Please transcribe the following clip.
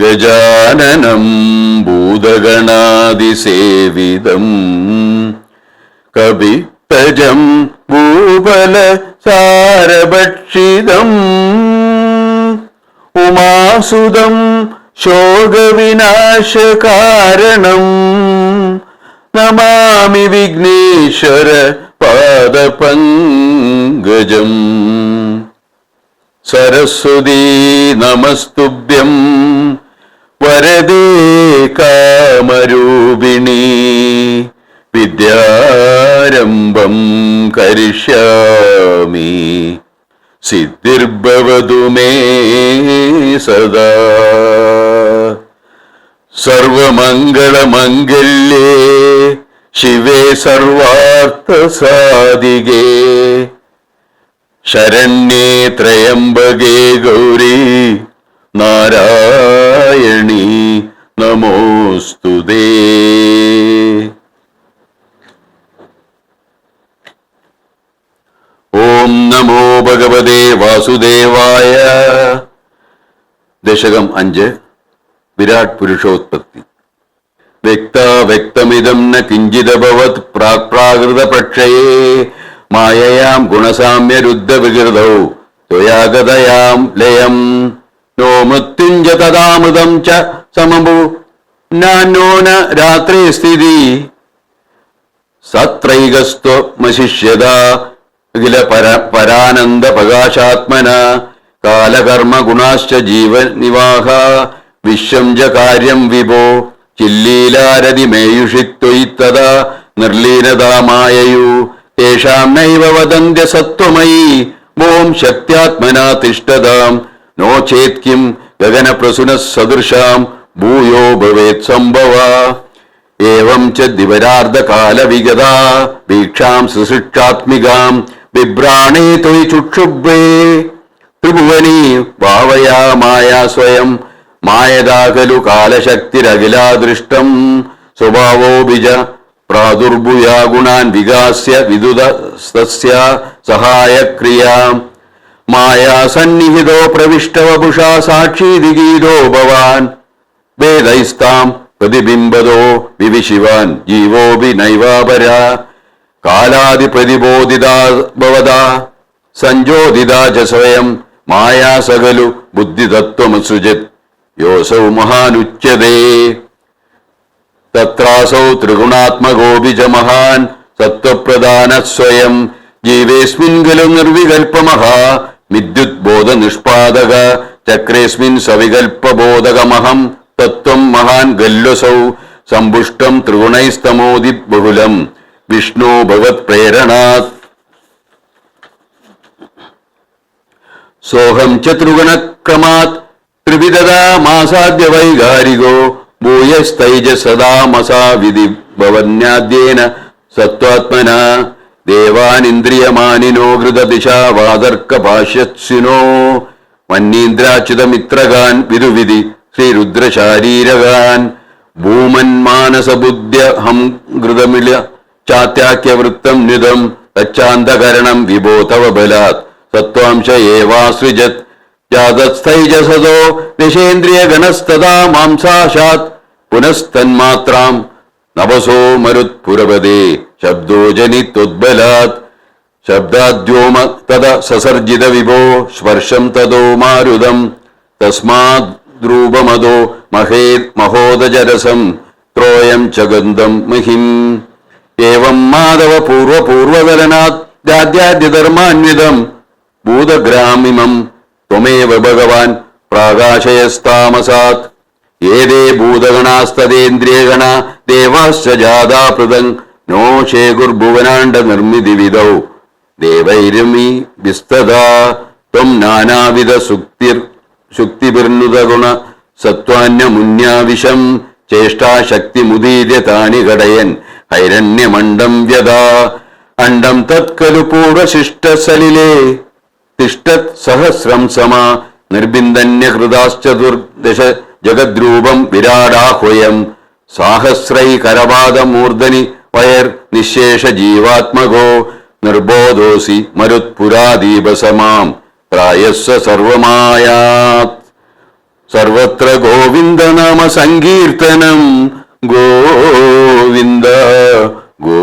ഗജാനനം ഭൂതഗണാതിസേവിതം. കവിത്തജം ഭൂപല സാരഭക്ഷിതം ഉമാസുതം ശോകവിനാശകാരണം. നമാമി വിഘ്നേശ്വര പാദപങ്കജം. സരസ്വതീ നമസ്തുഭ്യം. വരദേ കാമരൂപിണി വിദ്യാരംഭം കരിഷ്യാമി. സിദ്ധിർഭവതു മേ സദാ. സർവമംഗളമംഗല്യേ ശിവേ സർവാർത്ഥസാധികേ. ശരണ്യേ ത്രയംബകേ ഗൗരി ഓം നമോ ഭഗവതേ വാസുദേവായ ദശകം അഞ്ച് വിരാട് പുരുഷോത്പത്തി വ്യക്ത വ്യക്തമിതം ന കിഞ്ചിതഭവത് പ്രാകൃത പക്ഷേ മായയാം ഗുണസാമ്യരുദ്ധ വികൃതൗ ത്വയാഗതയാം ലയം നോ മൃത്യുഞ്ച തഥാമൃതം ച സമഭൂ നാനോന രാത്രി സ്ഥിതി സത്രൈകസ്ത്വമശിഷ്യത അഖില പര പരാനന്ദ പ്രകാശാത്മന കാലകർമ്മ ഗുണാശ്ച ജീവൻ നിവാഹ വിശ്വം ച കാര്യം വിഭോ ചില്ലീലാരതി മേയുഷിത്വയിത്തത നിർലീനതാമായയു തേഷാം നൈവ വദന്ത്യ സത്വമയി ഓം ശക്ത്യാത്മനാ തിഷ്ടതാം നോ ചേത് കിം ഗഗനപ്രസുന സദൃശാം ഭൂയോ ഭവേത് സംഭവ. ഏവം ച ദിവരാർദ്ധകാലവിഗതാ വീക്ഷാം സുശിക്ഷാത്മികാം വിഭ്രാണേ തൊയ് ചുക്ഷുബ്രേ ത്രിഭുവനീ ഭാവയാമായ സ്വയം. മായതാ ദൃഷ്ടം സ്വഭാവോ ബിജ പ്രാദുർഭുയാ ഗുണാൻ വികാസ്യ വിദുതസ്തസ്യ സഹായക്രിയാം. മായാ സന്നിഹിതോ പ്രവിഷ്ടവപുഷാ സാക്ഷി ഗീതോ ഭവാൻ. വേദൈസ്താം പ്രതിബിംബതോ വിവിശിവാൻ ജീവോപി നൈവാപര. കാലാതി പ്രതിബോധിതാ ഭവതാ സഞ്ജോദിതാ ച സ്വയം മായാ സകലു ബുദ്ധിതത്വമസൃജത്. യോസൗ മഹാനുച്യതേ തത്രാസൗ ത്രിഗുണാത്മകോപി ച മഹാൻ സത്വപ്രധാന സ്വയം ജീവേസ്മിൻ ഖലു നിർവികൽപമഹ വിദ്യുത് ബോധ നിഷ്പാദക ചക്രേസ്മിൻ സവികൽപ്പബോധകമഹം തത്വം മഹാൻ ഗല്വസൗ സമ്പുഷ്ടം ത്രിഗുണൈസ്തമോദി ബഹുലം विष्णो भवत्प्रेरणात् सोऽहं चतुर्गुणक्रमात् त्रिविददामासाद्य वैगारिगो भूयस्तैज सदामसा विधि भवन्याद्येन सत्त्वात्मना देवानिन्द्रियमानिनो हृददिशा वादर्कभाष्यत्सिनो मन्नीन्द्राच्युतमित्रगान् विरुविधि श्रीरुद्रशारीरगान् भूमन्मानसबुद्ध्यहं हृदमिल ശ്രീരുദ്രശാരീരകാൻ വൃത്തം നിതം തച്ചാന്തകരണം വിബോധവ ബലാത്. സത്വാംശ ഏവാസൃജത് ജാതസ്ഥൈജസതോ നിശേന്ദ്രിയ ഗണസ്തഥാ മാംസാശാത്. പുനസ്തന്മാത്രാം നവസോ മരുത്പുരപദേ ശബ്ദോജനിത്വദ്ബലാത് ശബ്ദാദ്യോമ തദ സസർജിത വിഭോ സ്പർശം തദോ മാരുതം. തസ്മാദ്രൂപമതോ മഹേ മഹോദജരസം. ത്രോയം ചഗന്ധം മഹിം. ഏവം മാധവ ദാദ്യാദ്യധർമാന്വിതം ഭൂതഗ്രാമിമം ത്വമേവ ഭഗവാൻ പ്രാകാശയസ്താമസാത്. ഏതേ ഭൂതഗണാസ്തദേന്ദ്രിയഗണ ദേവാശ്ച ജാതാ പൃഥൻ നോ ശേഖുർഭുവനാണ്ട നിർമ്മിതി വിധൗ ദേവൈരമി വിസ്തതാ ത്വം നാനാവിധ സുക്തിർ ശുക്തിഭിർനുതഗുണ സത്വാന്യമുന്യാവിശം ചേഷ്ടാശക്തി മുദീര്യ താനി കടയൻ ഹൈരണ്യമണ്ഡം വ്യതാ അണ്ഡം തത്കലു പൂർവശിഷ്ടസലിലേ തിഷ്ടത് സഹസ്രം സമാ. നിർബിന്ദന്യഹൃദാശ്ചതുർദശ ജഗദ്രൂപം വിരാടാഹുയം. സാഹസ്രൈ കരവാദമൂർധനി വയർ നിശേഷ ജീവാത്മകോ. നിർബോധോസി മരുത്പുരാദീപസമാം പ്രായസ്വ സർവമായാത്. സർവത്ര ഗോവിന്ദനാമ സങ്കീർത്തനം. ഗോവിന്ദ ഗോ